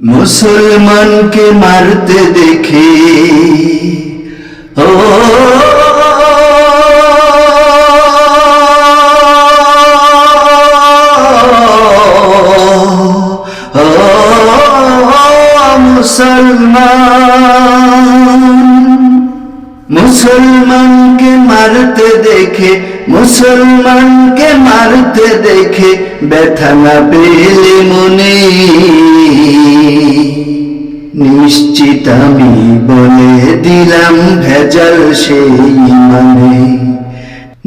মুসলমানকে মারতে দেখে ও মুসলমান। মুসলমানকে মারতে দেখে মুসলমানকে মারতে দেখে ব্যথা না পেলে মনে। নিশ্চিত আমি বলে দিলাম ভেজাল সেই মানে।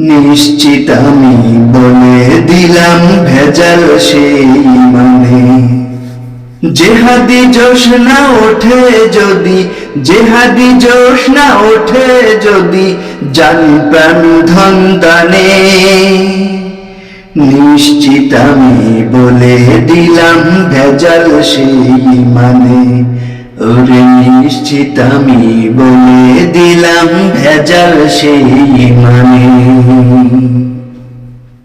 নিশ্চিত আমি বলে দিলাম ভেজাল সেই মানে। জেহাদি জোশ না ওঠে যদি, জেহাদি জোশ না ওঠে যদি, জান প্রাণ ধন দানে। নিশ্চিত আমি বলে দিলাম ভেজাল সেই মানে। ওরে নিশ্চিত আমি বলে দিলাম ভেজাল সেই মানে।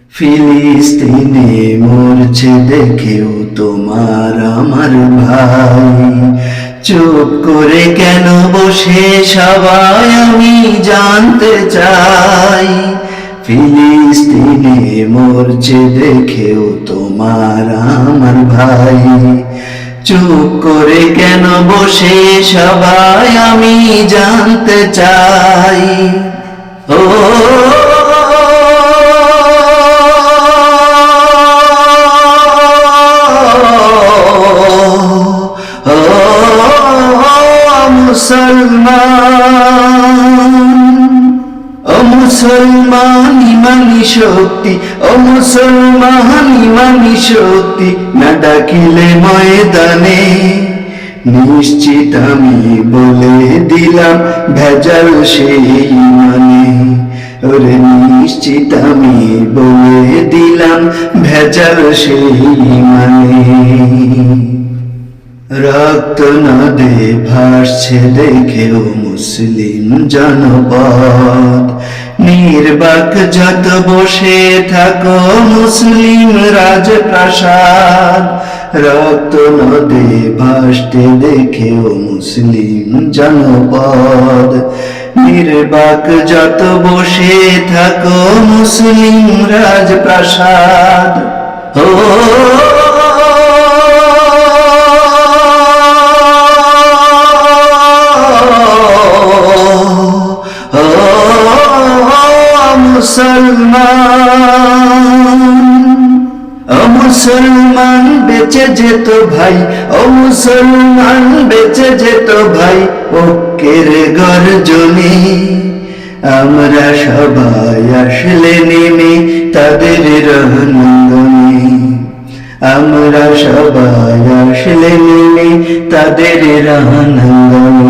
ফিলিস্তিনে মরছে দেখেও তোমার আমার ভাই। চুপ করে কেন বসে সবাই আমি জানতে চাই? ফিলিস্তিনে মরছে দেখেও তোমার আমার ভাই চুপ করে কেন বসে সবাই আমি জানতে চাই ও মুসলমান মুসলমান ইমানি শক্তি ও মুসলমান ইমানি শক্তি না ডাকিলে ময়দানে। নিশ্চিত আমি বলে দিলাম ভেজাল সেই মানে ওরে নিশ্চিত আমি বলে দিলাম ভেজাল সেই মানে রক্ত নদে ভাসছে দেখেও মুসলিম জনপদ যত বসে থাকো মুসলিম রাজপ্রাসাদ। রক্ত নদে ভাসতে দেখেও মুসলিম জনপদ। নির্বাক যত বসে থাকো মুসলিম রাজপ্রাসাদ। ও মুসলমান বেঁচে যেত ভাই, ও মুসলমান বেঁচে যেত ভাই ওকের গর্জনে আমরা সবাই আসলে নেমে তাদের রহনন্দনে। আমরা সবাই আসলে নেমে তাদের রহনন্দনে।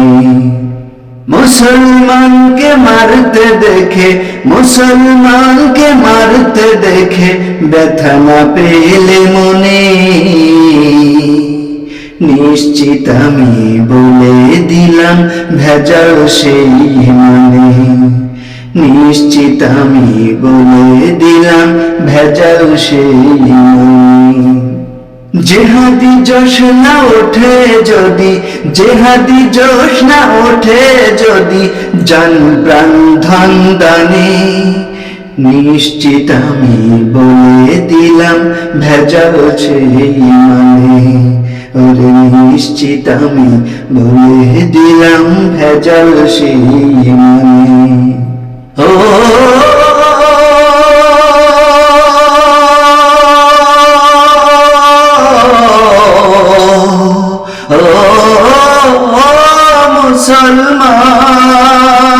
মুসলমানকে মারতে দেখে, মুসলমানকে মারতে দেখে ব্যথা না পেলে মনে। নিশ্চিত আমি বলে দিলাম ভেজাল সেই মানে। নিশ্চিত আমি বলে দিলাম ভেজাল সেই মানে। জেহাদি যশ না ওঠে যদি, জেহাদি যশ না ওঠে যদি, জান প্রাণ ধন দানে। নিশ্চিত আমি বলে দিলাম, ভেজাল সেই মানে ওরে নিশ্চিত আমি বলে দিলাম, ভেজাল সেই মানে ও মুসলমান।